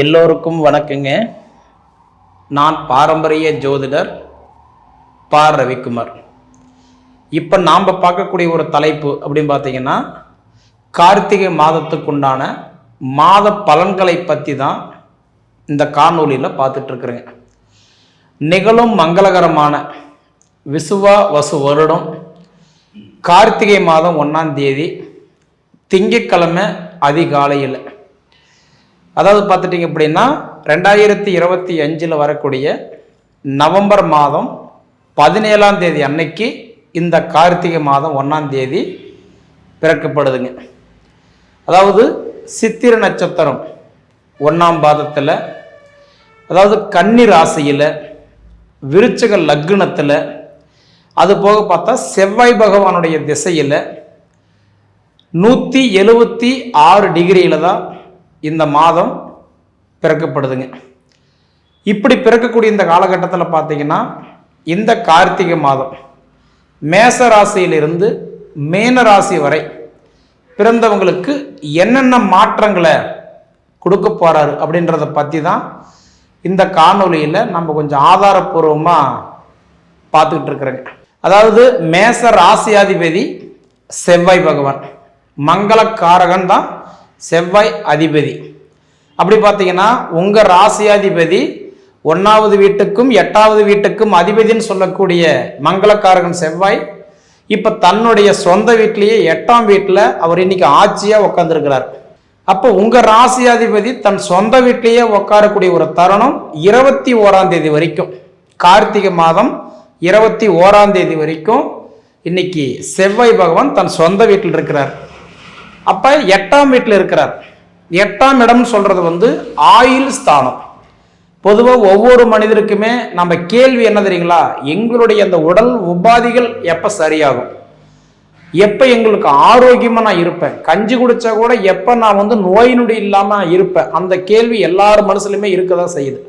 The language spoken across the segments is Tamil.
எல்லோருக்கும் வணக்கங்க. நான் பாரம்பரிய ஜோதிடர் பா ரவிக்குமார். இப்போ நாம் பார்க்கக்கூடிய ஒரு தலைப்பு அப்படின்னு பார்த்தீங்கன்னா கார்த்திகை மாதத்துக்குண்டான மாத பலன்களை பற்றி தான் இந்த காணொலியில் பார்த்துட்ருக்குறேங்க. நிகழும் மங்களகரமான விசுவா வசு வருடம் கார்த்திகை மாதம் ஒன்றாம் தேதி திங்கட்கிழமை அதிகாலையில். அதாவது பார்த்துட்டிங்க அப்படின்னா ரெண்டாயிரத்தி இருபத்தி அஞ்சில் வரக்கூடிய நவம்பர் மாதம் பதினேழாம் தேதி அன்னைக்கு இந்த கார்த்திகை மாதம் ஒன்றாம் தேதி பிறக்கப்படுதுங்க. அதாவது சித்திர நட்சத்திரம் ஒன்றாம் பாதத்தில் அதாவது கன்னி ராசியில் விருச்சக லக்னத்தில் அது போக பார்த்தா செவ்வாய் பகவானுடைய திசையில் நூற்றி எழுபத்தி ஆறு டிகிரியில் தான் இந்த மாதம் பிறக்கப்படுதுங்க. இப்படி பிறக்கக்கூடிய இந்த காலகட்டத்தில் பார்த்தீங்கன்னா இந்த கார்த்திகை மாதம் மேச ராசியிலிருந்து மேன ராசி வரை பிறந்தவங்களுக்கு என்னென்ன மாற்றங்களை கொடுக்க போகிறாரு அப்படின்றத பற்றி தான் இந்த காணொலியில் நம்ம கொஞ்சம் ஆதாரப்பூர்வமாக பார்த்துக்கிட்டு இருக்கிறேங்க. அதாவது மேச ராசியாதிபதி செவ்வாய் பகவான் மங்களக்காரகன் தான் செவ்வாய் அதிபதி. அப்படி பார்த்தீங்கன்னா உங்கள் ராசியாதிபதி ஒன்றாவது வீட்டுக்கும் எட்டாவது வீட்டுக்கும் அதிபதின்னு சொல்லக்கூடிய மங்களக்காரகன் செவ்வாய் இப்போ தன்னுடைய சொந்த வீட்டிலேயே எட்டாம் வீட்டில் அவர் இன்னைக்கு ஆட்சியாக உட்காந்துருக்கிறார் அப்போ உங்கள் ராசியாதிபதி தன் சொந்த வீட்டிலேயே உட்காரக்கூடிய ஒரு தருணம் இருபத்தி ஓராம் தேதி வரைக்கும். கார்த்திகை மாதம் இருபத்தி ஓராம் தேதி வரைக்கும் இன்னைக்கு செவ்வாய் பகவான் தன் சொந்த வீட்டில் இருக்கிறார். அப்போ எட்டாம் வீட்டில் இருக்கிறார். எட்டாம் இடம்னு சொல்கிறது வந்து ஆயுள் ஸ்தானம். பொதுவாக ஒவ்வொரு மனிதருக்குமே நம்ம கேள்வி என்ன தெரியுங்களா? எங்களுடைய அந்த உடல் உபாதிகள் எப்போ சரியாகும்? எப்போ எங்களுக்கு ஆரோக்கியமாக நான் இருப்பேன்? கஞ்சி குடிச்சா கூட எப்போ நான் வந்து நோய் நொடி இல்லாமல் இருப்பேன்? அந்த கேள்வி எல்லார் மனசுலையுமே இருக்க தான் செய்யுது.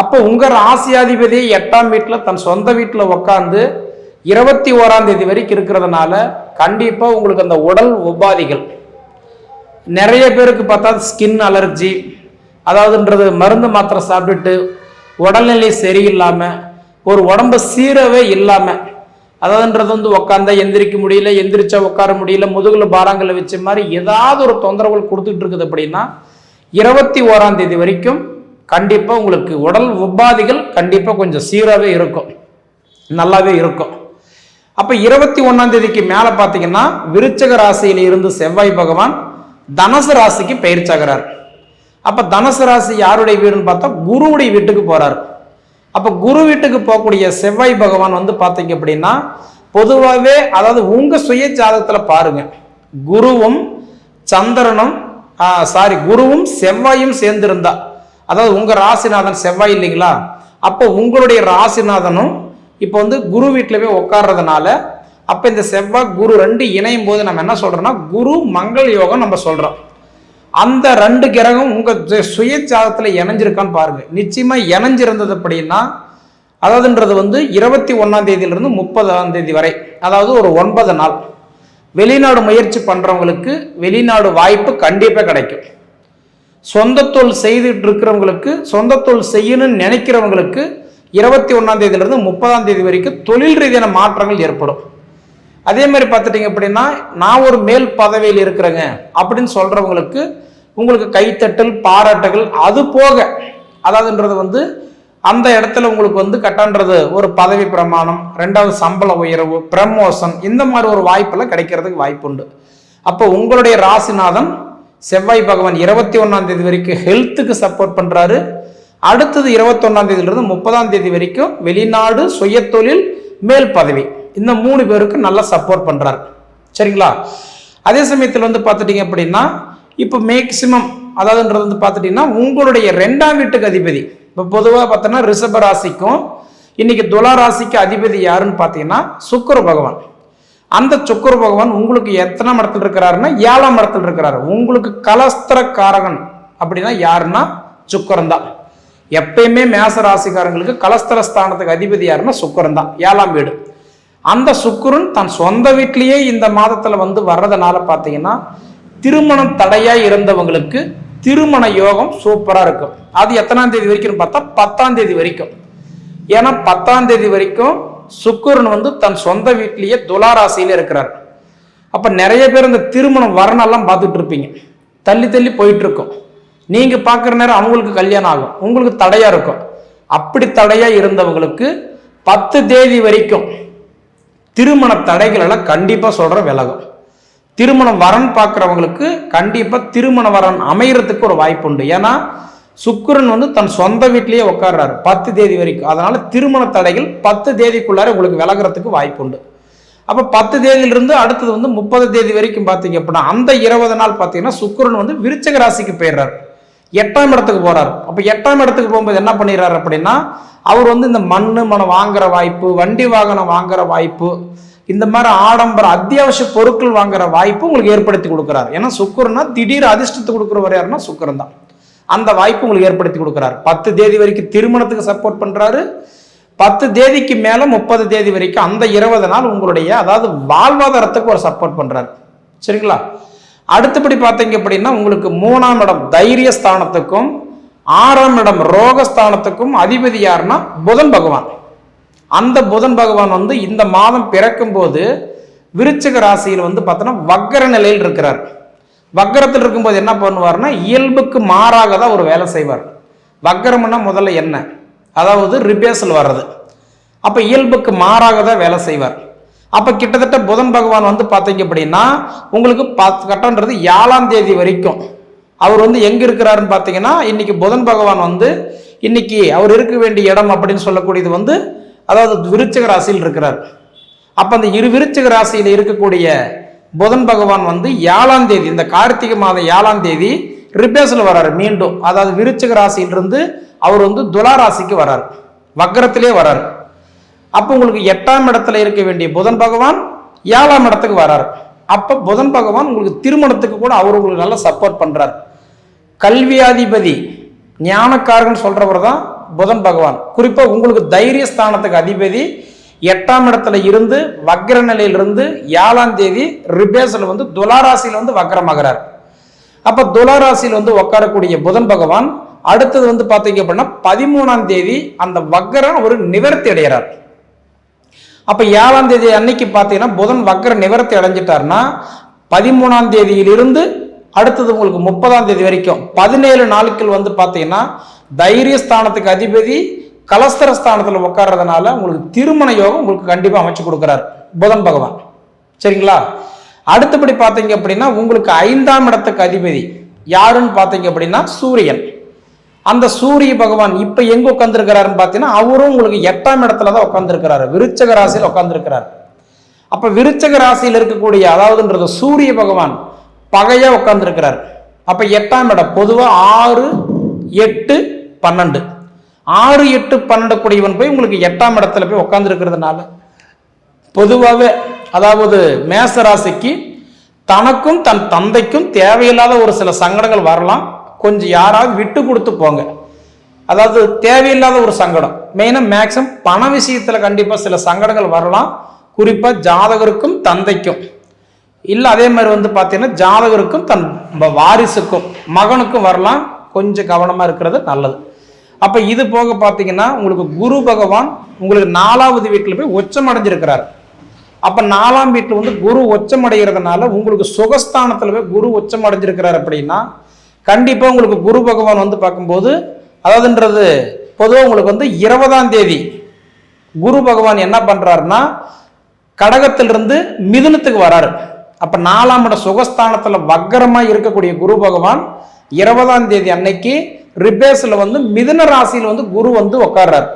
அப்போ உங்கள் ராசியாதிபதி எட்டாம் வீட்டில் தன் சொந்த வீட்டில் உக்காந்து இருபத்தி ஓராம் தேதி வரைக்கும் இருக்கிறதுனால கண்டிப்பாக உங்களுக்கு அந்த உடல் உபாதிகள். நிறைய பேருக்கு பார்த்தா ஸ்கின் அலர்ஜி அதாவதுன்றது மருந்து மாத்திரை சாப்பிட்டுட்டு உடல்நிலை சரியில்லாமல் ஒரு உடம்ப சீரவே இல்லாமல் அதாவதுன்றது வந்து உட்காந்தா எந்திரிக்க முடியல எந்திரிச்சா உட்கார முடியல முதுகில் பாராங்கல்ல வச்ச மாதிரி ஏதாவது ஒரு தொந்தரவுகள் கொடுத்துட்டு இருக்குது அப்படின்னா இருபத்தி ஓராம் தேதி வரைக்கும் கண்டிப்பாக உங்களுக்கு உடல் உபாதிகள் கண்டிப்பாக கொஞ்சம் சீராகவே இருக்கும். நல்லாவே இருக்கும். அப்போ இருபத்தி ஒன்றாம் தேதிக்கு மேலே பார்த்தீங்கன்னா விருச்சக ராசியில இருந்து செவ்வாய் பகவான் தனுசு ராசிக்கு பயிற்சாகிறார் அப்போ தனுசு ராசி யாருடைய வீடுன்னு பார்த்தா குருவுடைய வீட்டுக்கு போறார். அப்போ குரு வீட்டுக்கு போகக்கூடிய செவ்வாய் பகவான் வந்து பார்த்தீங்க அப்படின்னா பொதுவாகவே அதாவது உங்க சுய ஜாதகத்தில் பாருங்க. குருவும் சந்திரனும் சாரி குருவும் செவ்வாயும் சேர்ந்திருந்தா அதாவது உங்க ராசிநாதன் செவ்வாய் இல்லைங்களா? அப்போ உங்களுடைய ராசிநாதனும் இப்போ வந்து குரு வீட்டில் போய் உட்கார்றதுனால அப்போ இந்த செவ்வாய் குரு ரெண்டு இணையும் போது நம்ம என்ன சொல்கிறோம்னா குரு மங்கள் யோகம் நம்ம சொல்கிறோம் அந்த ரெண்டு கிரகம் உங்கள் ஜ- சுய இணைஞ்சிருக்கான்னு பாருங்க. நிச்சயமாக இணைஞ்சிருந்தது அப்படின்னா அதாவதுன்றது வந்து இருபத்தி ஒன்றாம் தேதியிலிருந்து முப்பதாம் தேதி வரை அதாவது ஒரு ஒன்பது நாள். வெளிநாடு முயற்சி பண்ணுறவங்களுக்கு வெளிநாடு வாய்ப்பு கண்டிப்பாக கிடைக்கும். சொந்த தொழில் செய்துட்டு இருக்கிறவங்களுக்கு சொந்த தொழில் செய்யணும்னு நினைக்கிறவங்களுக்கு இருபத்தி ஒன்றாம் தேதியிலிருந்து முப்பதாம் தேதி வரைக்கும் தொழில் ரீதியான மாற்றங்கள் ஏற்படும். அதே மாதிரி பார்த்துட்டிங்க அப்படின்னா நான் ஒரு மேல் பதவியில் இருக்கிறேங்க அப்படின்னு சொல்கிறவங்களுக்கு உங்களுக்கு கைத்தட்டல் பாராட்டுகள் அது போக அதாவதுன்றது வந்து அந்த இடத்துல உங்களுக்கு வந்து கட்டான்றது ஒரு பதவி பிரமாணம் ரெண்டாவது சம்பள உயர்வு ப்ரமோஷன் இந்த மாதிரி ஒரு வாய்ப்பெல்லாம் கிடைக்கிறதுக்கு வாய்ப்பு உண்டு. அப்போ உங்களுடைய ராசிநாதன் செவ்வாய் பகவான் இருபத்தி ஒன்றாம் தேதி வரைக்கும் ஹெல்த்துக்கு சப்போர்ட் பண்ணுறாரு அடுத்தது இருபத்தொன்னாம் தேதியிலிருந்து முப்பதாம் தேதி வரைக்கும் வெளிநாடு சுயத்தொழில் மேல் பதவி. இந்த மூணு பேருக்கு நல்லா சப்போர்ட் பண்ணுறாரு சரிங்களா? அதே சமயத்தில் வந்து பார்த்துட்டிங்க அப்படின்னா இப்போ மேக்சிமம் அதாவதுன்றது வந்து பார்த்துட்டிங்கன்னா உங்களுடைய ரெண்டாம் வீட்டுக்கு அதிபதி. இப்போ பொதுவாக பார்த்தோன்னா ரிஷப ராசிக்கும் இன்னைக்கு துலா ராசிக்கு அதிபதி யாருன்னு பார்த்தீங்கன்னா சுக்கர பகவான். அந்த சுக்கர பகவான் உங்களுக்கு எத்தனாம் இடத்துல இருக்கிறாருன்னா ஏழாம் இடத்துல இருக்கிறாரு. உங்களுக்கு கலஸ்திர காரகன் அப்படின்னா யாருன்னா சுக்கரன் தான். எப்பயுமே மேச ராசிக்காரங்களுக்கு கலஸ்தர ஸ்தானத்துக்கு அதிபதி யாருன்னா சுக்கரன் தான் ஏழாம் வீடு. அந்த சுக்கிரன் தன் சொந்த வீட்டிலேயே இந்த மாதத்துல வந்து வர்றதுனால பார்த்தீங்கன்னா திருமணம் தடையா இருந்தவங்களுக்கு திருமண யோகம் சூப்பரா இருக்கும். அது எத்தனாம் தேதி வரைக்கும் பார்த்தா பத்தாம் தேதி வரைக்கும். ஏன்னா பத்தாம் தேதி வரைக்கும் சுக்குரன் வந்து தன் சொந்த வீட்டிலேயே துளாராசியில இருக்கிறார். அப்ப நிறைய பேர் இந்த திருமணம் வரனெல்லாம் பார்த்துட்டு இருப்பீங்க. தள்ளி தள்ளி போயிட்டு இருக்கோம். நீங்க பார்க்குற நேரம் அவங்களுக்கு கல்யாணம் ஆகும். உங்களுக்கு தடையா இருக்கும். அப்படி தடையா இருந்தவங்களுக்கு பத்து தேதி வரைக்கும் திருமண தடைகள் எல்லாம் கண்டிப்பா சொல்ற விலகும். திருமணம் வரன் பார்க்குறவங்களுக்கு கண்டிப்பா திருமண வரன் அமையறதுக்கு ஒரு வாய்ப்பு உண்டு. ஏன்னா சுக்கரன் வந்து தன் சொந்த வீட்டிலேயே உட்கார்றாரு பத்து தேதி வரைக்கும். அதனால திருமண தடைகள் பத்து தேதிக்குள்ளார உங்களுக்கு விலகுறதுக்கு வாய்ப்பு உண்டு. அப்போ பத்து தேதியிலிருந்து அடுத்தது வந்து முப்பது தேதி வரைக்கும் பார்த்தீங்க அப்படின்னா அந்த இருபது நாள் பார்த்தீங்கன்னா சுக்கரன் வந்து விருச்சக ராசிக்கு போயிடுறாரு. எட்டாம் இடத்துக்கு போறாரு. அப்போ எட்டாம் இடத்துக்கு போகும்போது என்ன பண்ணிடுறாரு அப்படின்னா அவர் வந்து இந்த மண்ணு மனம் வாங்குற வாய்ப்பு வண்டி வாகனம் வாங்குற வாய்ப்பு இந்த மாதிரி ஆடம்பர அத்தியாவசிய பொருட்கள் வாங்குற வாய்ப்பு உங்களுக்கு ஏற்படுத்தி கொடுக்குறாரு. ஏன்னா சுக்கரன்னா திடீர் அதிர்ஷ்டத்தை கொடுக்குறவர் யாருன்னா சுக்கரன் தான். அந்த வாய்ப்பு உங்களுக்கு ஏற்படுத்தி கொடுக்குறாரு. பத்து தேதி வரைக்கும் திருமணத்துக்கு சப்போர்ட் பண்றாரு. பத்து தேதிக்கு மேல முப்பது தேதி வரைக்கும் அந்த இருபது நாள் உங்களுடைய அதாவது வாழ்வாதாரத்துக்கு ஒரு சப்போர்ட் பண்றாரு. சரிங்களா? அடுத்தபடி பார்த்தீங்க அப்படின்னா உங்களுக்கு மூணாம் இடம் தைரிய ஸ்தானத்துக்கும் ஆறாம் இடம் ரோகஸ்தானத்துக்கும் அதிபதி யாருன்னா புதன் பகவான். அந்த புதன் பகவான் வந்து இந்த மாதம் பிறக்கும் போது விருச்சிக ராசியில் வந்து பார்த்தோன்னா வக்கர நிலையில் இருக்கிறார். வக்கரத்தில் இருக்கும்போது என்ன பண்ணுவார்னா இயல்புக்கு மாறாக தான் ஒரு வேலை செய்வார். வக்கரம்னா முதல்ல என்ன? அதாவது ரிபேசல் வர்றது. அப்போ இயல்புக்கு மாறாக தான் வேலை செய்வார். அப்போ கிட்டத்தட்ட புதன் பகவான் வந்து பார்த்தீங்க அப்படின்னா உங்களுக்கு பத்து கட்டன்றது ஏழாம் தேதி வரைக்கும். அவர் வந்து எங்க இருக்கிறாருன்னு பார்த்தீங்கன்னா இன்னைக்கு புதன் பகவான் வந்து இன்னைக்கு அவர் இருக்க வேண்டிய இடம் அப்படின்னு சொல்லக்கூடியது வந்து அதாவது விருச்சக ராசியில் இருக்கிறார். அப்ப அந்த இரு விருச்சக ராசியில் இருக்கக்கூடிய புதன் பகவான் வந்து ஏழாம் தேதி இந்த கார்த்திகை மாதம் ஏழாம் தேதி ரிப்பேஸில் வராரு மீண்டும். அதாவது விருச்சக ராசியிலிருந்து அவர் வந்து துலா ராசிக்கு வரார். வக்கரத்திலே வரார். அப்போ உங்களுக்கு எட்டாம் இடத்துல இருக்க வேண்டிய புதன் பகவான் ஏழாம் இடத்துக்கு வரார். அப்போ புதன் பகவான் உங்களுக்கு திருமணத்துக்கு கூட அவர் உங்களுக்கு நல்லா சப்போர்ட் பண்ணுறார் கல்வியாதிபதி ஞானக்காரகன் சொல்கிறவர் தான் புதன் பகவான். குறிப்பாக உங்களுக்கு தைரிய ஸ்தானத்துக்கு அதிபதி எட்டாம் இடத்துல இருந்து வக்ர நிலையிலிருந்து ஏழாம் தேதி ரிபேஸில் வந்து துலாராசியில் வந்து வக்ரமாகிறார். அப்போ துலாராசியில் வந்து உட்காரக்கூடிய புதன் பகவான் அடுத்தது வந்து பார்த்தீங்க அப்படின்னா பதிமூணாம் தேதி அந்த வக்ரம் ஒரு நிவர்த்தி அடைகிறார் அப்போ ஏழாம் தேதி அன்னைக்கு பார்த்தீங்கன்னா புதன் வக்கர நிவர்த்தி அடைஞ்சிட்டாருன்னா பதிமூணாம் தேதியிலிருந்து அடுத்தது உங்களுக்கு முப்பதாம் தேதி வரைக்கும் பதினேழு நாட்கள் வந்து பார்த்தீங்கன்னா தைரிய ஸ்தானத்துக்கு அதிபதி கலஸ்தர ஸ்தானத்தில் உட்கார்றதுனால உங்களுக்கு திருமண யோகம் உங்களுக்கு கண்டிப்பாக அமைச்சு கொடுக்குறாரு புதன் பகவான். சரிங்களா? அடுத்தபடி பார்த்தீங்க அப்படின்னா உங்களுக்கு ஐந்தாம் இடத்துக்கு அதிபதி யாருன்னு பார்த்தீங்க அப்படின்னா சூரியன். அந்த சூரிய பகவான் இப்ப எங்க உட்காந்துருக்கிறாருன்னு பார்த்தீங்கன்னா அவரும் உங்களுக்கு எட்டாம் இடத்துல தான் உட்காந்துருக்கிறாரு விருச்சக ராசியில் உட்காந்துருக்கிறார் அப்ப விருச்சக ராசியில் இருக்கக்கூடிய அதாவதுன்றது சூரிய பகவான் பகையா உட்காந்துருக்கிறார் அப்ப எட்டாம் இடம் பொதுவா ஆறு எட்டு பன்னெண்டு. ஆறு எட்டு பன்னெண்டு கூடியவன் போய் உங்களுக்கு எட்டாம் இடத்துல போய் உட்காந்துருக்கிறதுனால பொதுவாகவே அதாவது மேச ராசிக்கு தனக்கும் தன் தந்தைக்கும் தேவையில்லாத ஒரு சில சங்கடங்கள் வரலாம். கொஞ்சம் யாராவது விட்டு கொடுத்து போங்க. அதாவது தேவையில்லாத ஒரு சங்கடம். மெயினாக மேக்ஸிமம் பண விஷயத்தில் கண்டிப்பாக சில சங்கடங்கள் வரலாம். குறிப்பாக ஜாதகருக்கும் தந்தைக்கும். இல்லை அதே மாதிரி வந்து பார்த்தீங்கன்னா ஜாதகருக்கும் தன் வாரிசுக்கும் மகனுக்கும் வரலாம். கொஞ்சம் கவனமாக இருக்கிறது நல்லது. அப்போ இது போக பார்த்தீங்கன்னா உங்களுக்கு குரு பகவான் உங்களுக்கு நாலாவது வீட்டில் போய் உச்சம் அடைஞ்சிருக்கிறார் அப்போ நாலாம் வீட்டில் வந்து குரு உச்சம் அடைகிறதுனால உங்களுக்கு சுகஸ்தானத்தில் போய் குரு உச்சம் அடைஞ்சிருக்கிறார் அப்படின்னா கண்டிப்பாக உங்களுக்கு குரு பகவான் வந்து பார்க்கும்போது அதாவதுன்றது பொதுவாக உங்களுக்கு வந்து இருபதாம் தேதி குரு பகவான் என்ன பண்ணுறாருன்னா கடகத்திலிருந்து மிதுனத்துக்கு வராரு. அப்போ நாலாம் இட சுகஸ்தானத்தில் வக்கரமாக இருக்கக்கூடிய குரு பகவான் இருபதாம் தேதி அன்னைக்கு ரிபேஸில் வந்து மிதுன ராசியில் வந்து குரு வந்து உட்கார்றாரு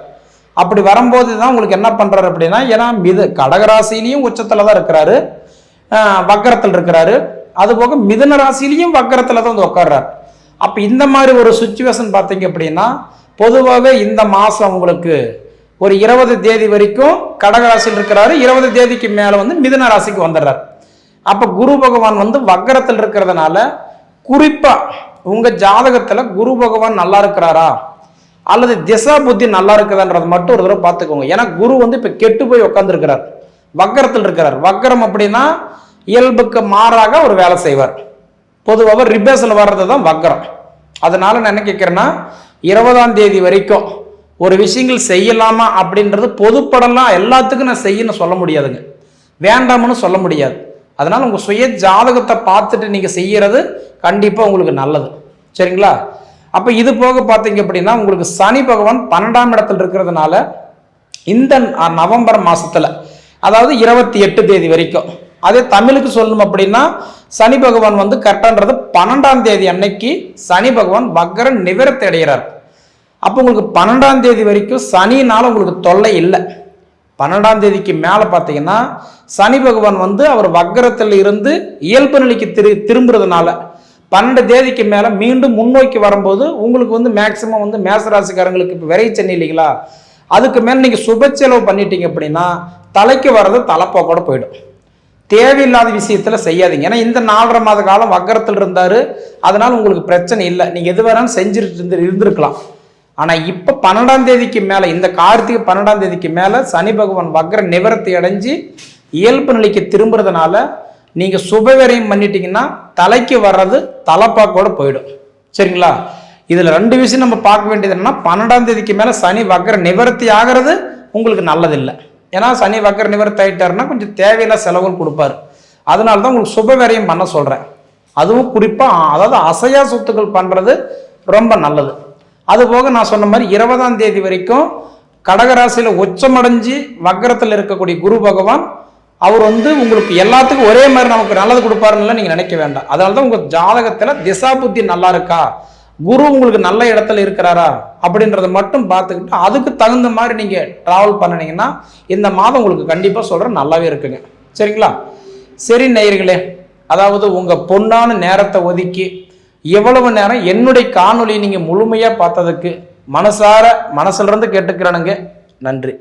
அப்படி வரும்போது தான் உங்களுக்கு என்ன பண்ணுறாரு அப்படின்னா ஏன்னா மிது கடக உச்சத்தில் தான் இருக்கிறாரு. வக்கரத்தில் இருக்கிறாரு. அது போக மிதுன ராசிலையும் வக்கரத்தில் தான் வந்து உட்கார்றாரு அப்போ இந்த மாதிரி ஒரு சுச்சுவேஷன் பார்த்தீங்க அப்படின்னா பொதுவாகவே இந்த மாதம் உங்களுக்கு ஒரு இருபது தேதி வரைக்கும் கடகராசியில் இருக்கிறாரு. இருபது தேதிக்கு மேலே வந்து மிதுன ராசிக்கு வந்துடுறார். அப்போ குரு பகவான் வந்து வக்கரத்தில் இருக்கிறதுனால குறிப்பாக உங்கள் ஜாதகத்தில் குரு பகவான் நல்லா இருக்கிறாரா? அல்லது திசா புத்தி நல்லா இருக்குதான்றது மட்டும் ஒரு தடவை பார்த்துக்கோங்க. ஏன்னா குரு வந்து இப்போ கெட்டு போய் உட்காந்துருக்கிறார் வக்கரத்தில் இருக்கிறார். வக்கரம் அப்படின்னா இயல்புக்கு மாறாக ஒரு வேலை செய்வார். பொதுவாக ரிபேஸில் வர்றது தான் வக்கரம் அதனால நான் என்ன கேட்குறேன்னா இருபதாம் தேதி வரைக்கும் ஒரு விஷயங்கள் செய்யலாமா அப்படின்றது பொதுப்படலாம் எல்லாத்துக்கும் நான் செய்யணும்னு சொல்ல முடியாதுங்க. வேண்டாம்னு சொல்ல முடியாது. அதனால் உங்கள் சுய ஜாதகத்தை பார்த்துட்டு நீங்கள் செய்கிறது கண்டிப்பாக உங்களுக்கு நல்லது. சரிங்களா? அப்போ இது போக பார்த்தீங்க அப்படின்னா உங்களுக்கு சனி பகவான் பன்னெண்டாம் இடத்துல இருக்கிறதுனால இந்த நவம்பர் மாதத்தில் அதாவது இருபத்தி எட்டு தேதி வரைக்கும் அதே தமிழுக்கு சொல்லணும் அப்படின்னா சனி பகவான் வந்து கரெக்டான்றது பன்னெண்டாம் தேதி அன்னைக்கு சனி பகவான் வக்கர நிவரத்தை அடைகிறார். அப்போ உங்களுக்கு பன்னெண்டாம் தேதி வரைக்கும் சனினால உங்களுக்கு தொல்லை இல்லை. பன்னெண்டாம் தேதிக்கு மேலே பார்த்தீங்கன்னா சனி பகவான் வந்து அவர் வக்கரத்தில் இருந்து இயல்பு நிலைக்கு திரு திரும்புறதுனால பன்னெண்டு தேதிக்கு மேலே மீண்டும் முன்னோக்கி வரும்போது உங்களுக்கு வந்து மேக்சிமம் வந்து மேசராசிக்காரங்களுக்கு இப்போ விரைவு சென்னை இல்லைங்களா? அதுக்கு மேலே நீங்கள் சுப செலவு பண்ணிட்டீங்க அப்படின்னா தலைக்கு வர்றது தலைப்போக்கோட போயிடும். தேவையில்லாத விஷயத்தில் செய்யாதீங்க. ஏன்னா இந்த நாலரை மாத காலம் வக்கரத்தில் இருந்தார். அதனால் உங்களுக்கு பிரச்சனை இல்லை. நீங்கள் எது வேணாலும் செஞ்சுட்டு இருந்து இருந்திருக்கலாம். ஆனால் இப்போ பன்னெண்டாம் தேதிக்கு மேலே இந்த கார்த்திகை பன்னெண்டாம் தேதிக்கு மேலே சனி பகவான் வக்ர நிவரத்தை அடைஞ்சு இயல்பு நிலைக்கு திரும்புறதுனால நீங்கள் சுபவிரயம் பண்ணிட்டீங்கன்னா தலைக்கு வர்றது தலைப்பாக்கோட போயிடும். சரிங்களா? இதில் ரெண்டு விஷயம் நம்ம பார்க்க வேண்டியது என்னன்னா பன்னெண்டாம் தேதிக்கு மேலே சனி வக்ர நிவர்த்தி ஆகிறது உங்களுக்கு நல்லதில்லை. ஏன்னா சனி வக்கர நிவர்த்தி ஆயிட்டாருன்னா கொஞ்சம் தேவையில்லா செலவுகள் கொடுப்பாரு. அதனால தான் உங்களுக்கு சுபவிரயம் பண்ண சொல்கிறேன் அதுவும் குறிப்பாக அதாவது அசையா சொத்துக்கள் பண்ணுறது ரொம்ப நல்லது. அதுபோக நான் சொன்ன மாதிரி இருபதாம் தேதி வரைக்கும் கடகராசியில் உச்சமடைஞ்சு வக்கரத்தில் இருக்கக்கூடிய குரு பகவான் அவர் வந்து உங்களுக்கு எல்லாத்துக்கும் ஒரே மாதிரி நமக்கு நல்லது கொடுப்பாருன்னு நீங்கள் நினைக்க வேண்டாம். அதனால தான் உங்கள் ஜாதகத்தில் திசா புத்தி நல்லா இருக்கா? குரு உங்களுக்கு நல்ல இடத்துல இருக்கிறாரா அப்படின்றத மட்டும் பார்த்துக்கிட்டு அதுக்கு தகுந்த மாதிரி நீங்கள் ட்ராவல் பண்ணினீங்கன்னா இந்த மாதம் உங்களுக்கு கண்டிப்பாக சொல்கிறேன் நல்லாவே இருக்குங்க. சரிங்களா? சரி நேயர்களே அதாவது உங்கள் பொண்ணான நேரத்தை ஒதுக்கி எவ்வளவு நேரம் என்னுடைய காணொலியை நீங்கள் முழுமையாக பார்த்ததுக்கு மனசார மனசுல இருந்து கேட்டுக்கிறேனுங்க. நன்றி.